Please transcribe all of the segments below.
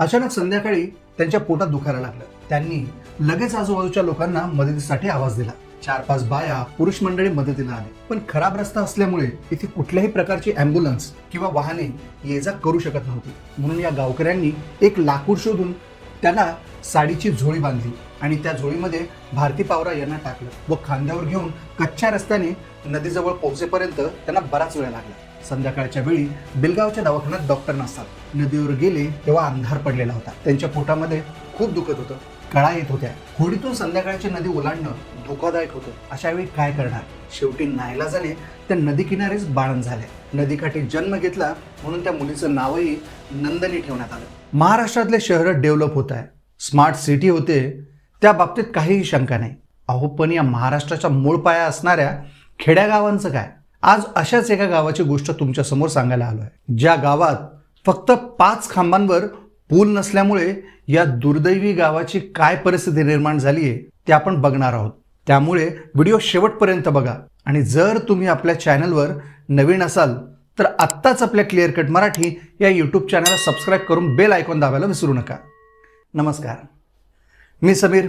अचानक संध्याकाळी त्यांच्या पोटात दुखायला लागलं. त्यांनी लगेच आजूबाजूच्या लोकांना मदतीसाठी आवाज दिला. चार पाच बाया पुरुष मंडळी मदतीला आले. पण खराब रस्ता असल्यामुळे इथे कुठल्याही प्रकारची अँब्युलन्स किंवा वाहने ये जा करू शकत नव्हती. म्हणून या गावकऱ्यांनी एक लाकूड शोधून त्याला साडीची झोळी बांधली आणि त्या झोळीमध्ये भारती पावरा यांना टाकलं व खांद्यावर घेऊन कच्च्या रस्त्याने नदीजवळ पोहोचेपर्यंत त्यांना बराच वेळ लागला. संध्याकाळच्या वेळी बिलगावच्या दवाखान्यात डॉक्टर नसतात. नदीवर गेले तेव्हा अंधार पडलेला होता. त्यांच्या पोटामध्ये खूप दुखत होतं. कळा येत होत्या. होडीतून संध्याकाळची नदी ओलांडणं धोकादायक होतं. अशा वेळी काय करणार? शेवटी नाईलाजाने त्या नदी किनारेच बाळण झाले. नदीकाठी जन्म घेतला म्हणून त्या मुलीचं नावही नंदनी ठेवण्यात आलं. महाराष्ट्रातले शहर डेव्हलप होत आहे. स्मार्ट सिटी होते. त्या बाबतीत काहीही शंका नाही. अहो पण या महाराष्ट्राचा मूळ पाया असणाऱ्या खेड्यागावांचं काय? आज अशाच एका गावाची गोष्ट तुमच्यासमोर सांगायला आलो आहे ज्या गावात फक्त पाच खांबांवर पूल नसल्यामुळे या दुर्दैवी गावाची काय परिस्थिती निर्माण झाली आहे ते आपण बघणार आहोत. त्यामुळे व्हिडिओ शेवटपर्यंत बघा. आणि जर तुम्ही आपल्या चॅनलवर नवीन असाल तर आत्ताच आपल्या क्लिअर कट मराठी या यूट्यूब चॅनलला सबस्क्राईब करून बेल आयकॉन दाबायला विसरू नका. नमस्कार. मी समीर.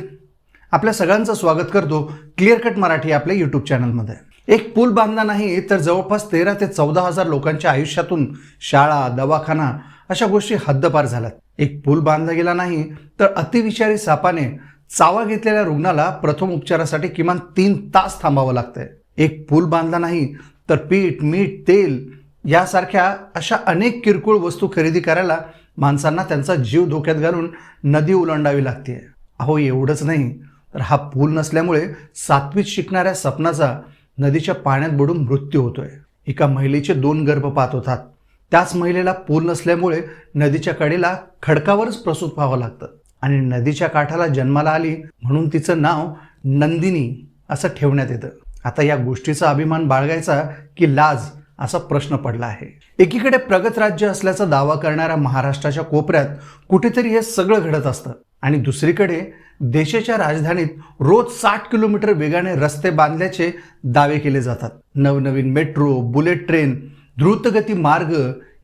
आपल्या सगळ्यांचं स्वागत करतो क्लिअर कट मराठी आपल्या यूट्यूब चॅनलमध्ये. एक पूल बांधला नाही तर जवळपास तेरा ते चौदा हजार लोकांच्या आयुष्यातून शाळा दवाखाना अशा गोष्टी हद्दपार झाल्यात. एक पूल बांधला गेला नाही तर अतिविषारी सापाने चावा घेतलेल्या रुग्णाला प्रथम उपचारासाठी किमान तीन तास थांबावं लागतंय. एक पूल बांधला नाही तर पीठ मीठ तेल यासारख्या अशा अनेक किरकोळ वस्तू खरेदी करायला माणसांना त्यांचा जीव धोक्यात घालून नदी ओलांडावी लागते अहो एवढंच नाही तर हा पूल नसल्यामुळे सातवीत शिकणाऱ्या सपनाचा नदीच्या पाण्यात बुडून मृत्यू होतोय. एका महिलेचे दोन गर्भपात होतात. त्याच महिलेला पूल नसल्यामुळे नदीच्या कडेला खडकावरच प्रसूत व्हावं लागतं आणि नदीच्या काठाला जन्माला आली म्हणून तिचं नाव नंदिनी असं ठेवण्यात येतं. आता या गोष्टीचा अभिमान बाळगायचा की लाज असा प्रश्न पडला आहे. एकीकडे प्रगत राज्य असल्याचा दावा करणाऱ्या महाराष्ट्राच्या कोपऱ्यात कुठेतरी हे सगळं घडत असतं आणि दुसरीकडे देशाच्या राजधानीत रोज साठ किलोमीटर वेगाने रस्ते बांधल्याचे दावे केले जातात. नवनवीन मेट्रो बुलेट ट्रेन द्रुतगती मार्ग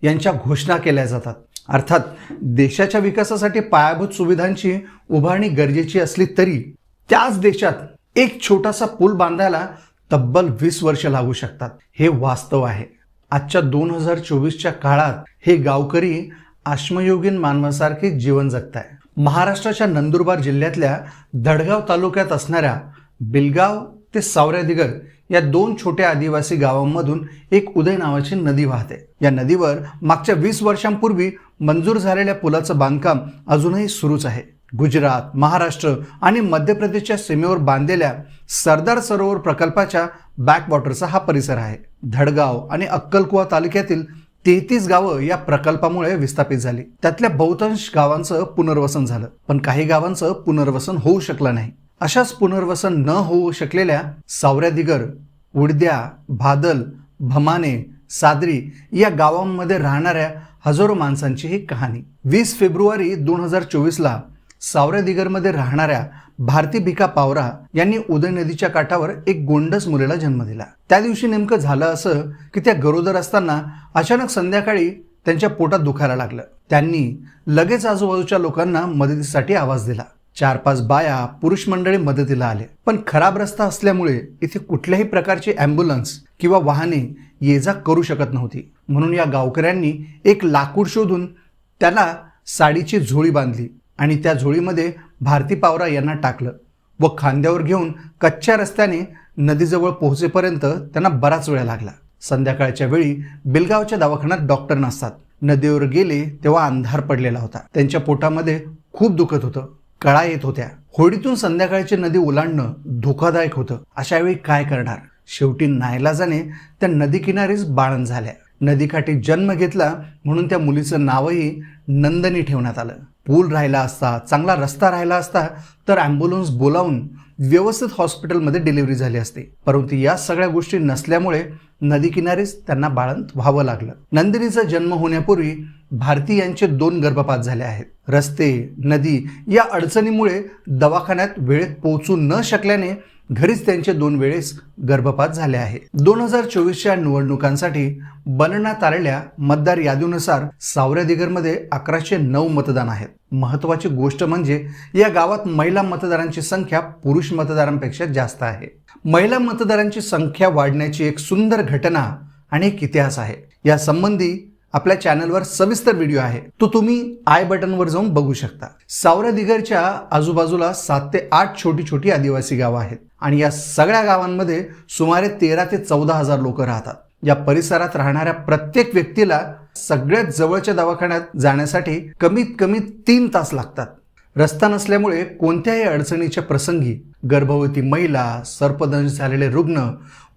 यांच्या घोषणा केल्या जातात. अर्थात देशाच्या विकासासाठी पायाभूत सुविधांची उभारणी गरजेची असली तरी त्याच देशात एक छोटासा पूल बांधायला तब्बल वीस वर्ष लागू शकतात. हे वास्तव आहे. आजच्या दोन हजार चोवीसच्या काळात हे गावकरी आश्मयोगीन मानवासारखे जीवन जगताय महाराष्ट्राच्या नंदुरबार जिल्ह्यातल्या दडगाव तालुक्यात असणाऱ्या बिलगाव ते सावऱ्यादिगर या दोन छोट्या आदिवासी गावांमधून एक उदय नावाची नदी वाहते. या नदीवर मागच्या वीस वर्षांपूर्वी मंजूर झालेल्या पुलाचं बांधकाम अजूनही सुरूच आहे. गुजरात महाराष्ट्र आणि मध्य प्रदेशच्या सीमेवर बांधलेल्या सरदार सरोवर प्रकल्पाच्या बॅकवॉटरचा हा परिसर आहे. धडगाव आणि अक्कलकुवा तालुक्यातील तेहतीस गावं या प्रकल्पामुळे विस्थापित झाली. त्यातल्या बहुतांश गावांचं पुनर्वसन झालं. पण काही गावांचं पुनर्वसन होऊ शकलं नाही. अशाच पुनर्वसन न होऊ शकलेल्या सावऱ्या दिगर उडद्या भादल भमाने सादरी या गावांमध्ये राहणाऱ्या हजारो माणसांची ही कहाणी. वीस फेब्रुवारी दोन हजार चोवीसला सावऱ्या दिगरमध्ये राहणाऱ्या भारती भिका पावरा यांनी उदय नदीच्या काठावर एक गोंडस मुलीला जन्म दिला. त्या दिवशी नेमकं झालं असं की त्या गरोदर असताना अचानक संध्याकाळी त्यांच्या पोटात दुखायला लागलं. त्यांनी लगेच आजूबाजूच्या लोकांना मदतीसाठी आवाज दिला. चार पाच बाया पुरुष मंडळी मदतीला आले. पण खराब रस्ता असल्यामुळे इथे कुठल्याही प्रकारची अँब्युलन्स किंवा वाहने ये जा करू शकत नव्हती. म्हणून या गावकऱ्यांनी एक लाकूड शोधून त्याला साडीची झोळी बांधली. आणि त्या झोळीमध्ये भारती पावरा यांना टाकलं व खांद्यावर घेऊन कच्च्या रस्त्याने नदीजवळ पोहोचेपर्यंत त्यांना बराच वेळ लागला. संध्याकाळच्या वेळी बिलगावच्या दवाखान्यात डॉक्टर नसतात. नदीवर गेले तेव्हा अंधार पडलेला होता. त्यांच्या पोटामध्ये खूप दुखत होतं. कळा येत होत्या. होडीतून संध्याकाळची नदी ओलांडणं धोकादायक होतं. अशा वेळी काय करणार? शेवटी नायलाजाने त्या नदी किनारीच बाळण झाल्या. नदीकाठी जन्म घेतला म्हणून त्या मुलीचं नावही नंदनी ठेवण्यात आलं. पूल राहिला असता चांगला रस्ता राहिला असता तर ॲम्ब्युलन्स बोलावून व्यवस्थित हॉस्पिटलमध्ये डिलिव्हरी झाली असते. परंतु या सगळ्या गोष्टी नसल्यामुळे नदीकिनारीच त्यांना बाळंत व्हावं लागलं. नंदिनीचा जन्म होण्यापूर्वी भारती यांचे दोन गर्भपात झाले आहेत. रस्ते नदी या अडचणीमुळे दवाखान्यात वेळेत पोहोचू न शकल्याने घरीच त्यांचे दोन वेळेस गर्भपात झाले आहे. दोन हजार चोवीसच्या निवडणुकांसाठी बनण्यात आलेल्या मतदार यादीनुसार सावऱ्यादिगरमध्ये अकराशे नऊ मतदान आहेत. महत्वाची गोष्ट म्हणजे या गावात महिला मतदारांची संख्या पुरुष मतदारांपेक्षा जास्त आहे. महिला मतदारांची संख्या वाढण्याची एक सुंदर घटना आणि एक इतिहास आहे. यासंबंधी आपल्या चॅनलवर सविस्तर व्हिडिओ आहे. तो तुम्ही आय बटनवर जाऊन बघू शकता. सावरा दिगरच्या आजूबाजूला सात ते आठ छोटी छोटी आदिवासी गावं आहेत. आणि या सगळ्या गावांमध्ये सुमारे तेरा ते चौदा हजार लोक राहतात. या परिसरात राहणाऱ्या प्रत्येक व्यक्तीला सगळ्यात जवळच्या दवाखान्यात जाण्यासाठी कमीत कमी तीन तास लागतात. रस्ता नसल्यामुळे कोणत्याही अडचणीच्या प्रसंगी गर्भवती महिला सर्पदंश झालेले रुग्ण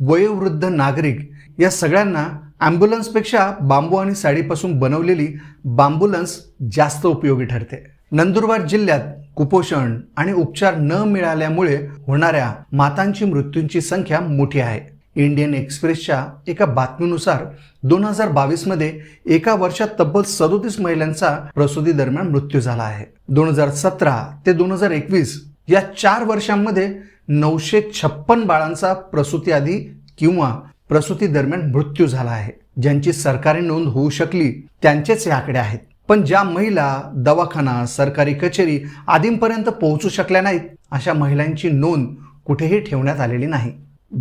वयोवृद्ध नागरिक या सगळ्यांना ॲम्ब्युलन्सपेक्षा बांबू आणि साडीपासून बनवलेली बांबुलन्स जास्त उपयोगी ठरते. नंदुरबार जिल्ह्यात कुपोषण आणि उपचार न मिळाल्यामुळे होणाऱ्या मातांची मृत्यूंची संख्या मोठी आहे. इंडियन एक्सप्रेसच्या एका बातमीनुसार दोन हजार बावीसमध्ये एका वर्षात तब्बल सदोतीस महिलांचा प्रसूती दरम्यान मृत्यू झाला आहे. दोन हजार सतरा ते दोन हजार एकवीस या चार वर्षांमध्ये नऊशे छप्पन बाळांचा प्रसूती आधी किंवा प्रसूती दरम्यान मृत्यू झाला आहे. ज्यांची सरकारी नोंद होऊ शकली त्यांचेच हे आकडे आहेत. पण ज्या महिला दवाखाना सरकारी कचेरी आदींपर्यंत पोहोचू शकल्या नाहीत अशा महिलांची नोंद कुठेही ठेवण्यात आलेली नाही.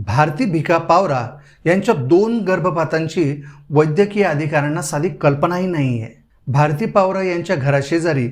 भारती भिका पावरा यांच्या दोन गर्भपातांची वैद्यकीय अधिकाऱ्यांना साधी कल्पनाही नाही आहे भारती पावरा यांच्या घराशेजारी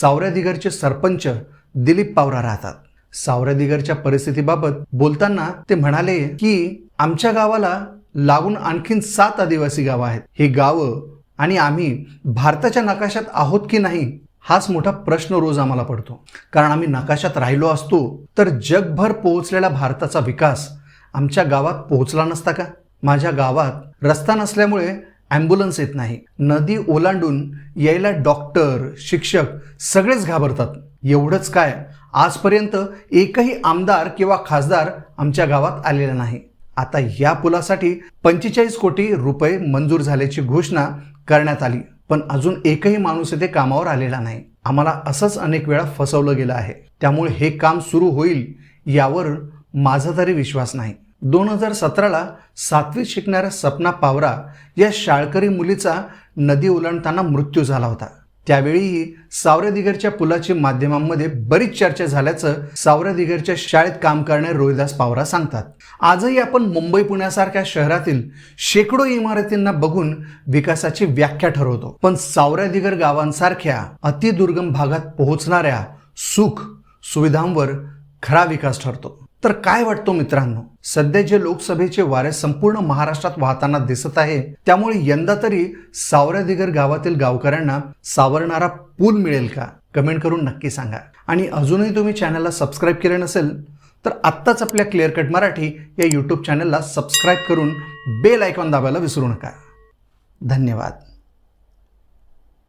सावऱ्यादिगरचे सरपंच दिलीप पावरा राहतात. सावऱ्यादिगरच्या परिस्थितीबाबत बोलताना ते म्हणाले की आमच्या गावाला लागून आणखीन सात आदिवासी गावं आहेत. ही गावं आणि आम्ही भारताच्या नकाशात आहोत की नाही हाच मोठा प्रश्न रोज आम्हाला पडतो. कारण आम्ही नकाशात राहिलो असतो तर जगभर पोहोचलेला भारताचा विकास आमच्या गावात पोहोचला नसता का? माझ्या गावात रस्ता नसल्यामुळे ॲम्ब्युलन्स येत नाही. नदी ओलांडून यायला डॉक्टर शिक्षक सगळेच घाबरतात. एवढंच काय आजपर्यंत एकही आमदार किंवा खासदार आमच्या गावात आलेला नाही. आता या पुलासाठी पंचेचाळीस कोटी रुपये मंजूर झाल्याची घोषणा करण्यात आली. पण अजून एकही माणूस येथे कामावर आलेला नाही. आम्हाला असंच अनेक वेळा फसवलं गेलं आहे. त्यामुळे हे काम सुरू होईल यावर माझा तरी विश्वास नाही. दोन हजार सतराला सातवीत शिकणाऱ्या सपना पावरा या शाळकरी मुलीचा नदी ओलांडताना मृत्यू झाला होता. त्यावेळीही सावरदिगरच्या पुलाची माध्यमांमध्ये बरीच चर्चा झाल्याचं सावरदिगरच्या शाळेत काम करणारे रोहिदास पावरा सांगतात. आजही आपण मुंबई पुण्यासारख्या शहरातील शेकडो इमारतींना बघून विकासाची व्याख्या ठरवतो. पण सावऱ्यादिगर गावांसारख्या अतिदुर्गम भागात पोहोचणाऱ्या सुख सुविधांवर खरा विकास ठरतो. तर काय वाटतो मित्रांनो? सध्या जे लोकसभेचे वारे संपूर्ण महाराष्ट्रात वाहताना दिसत आहे त्यामुळे यंदा तरी सावऱ्यादिगर गावातील गावकऱ्यांना सावरणारा पूल मिळेल का? कमेंट करून नक्की सांगा. आणि अजूनही तुम्ही चॅनलला सबस्क्राईब केले नसेल तर आत्ताच आपल्या क्लिअर कट मराठी या यूट्यूब चॅनलला सबस्क्राईब करून बेल आयकॉन दाबायला विसरू नका. धन्यवाद.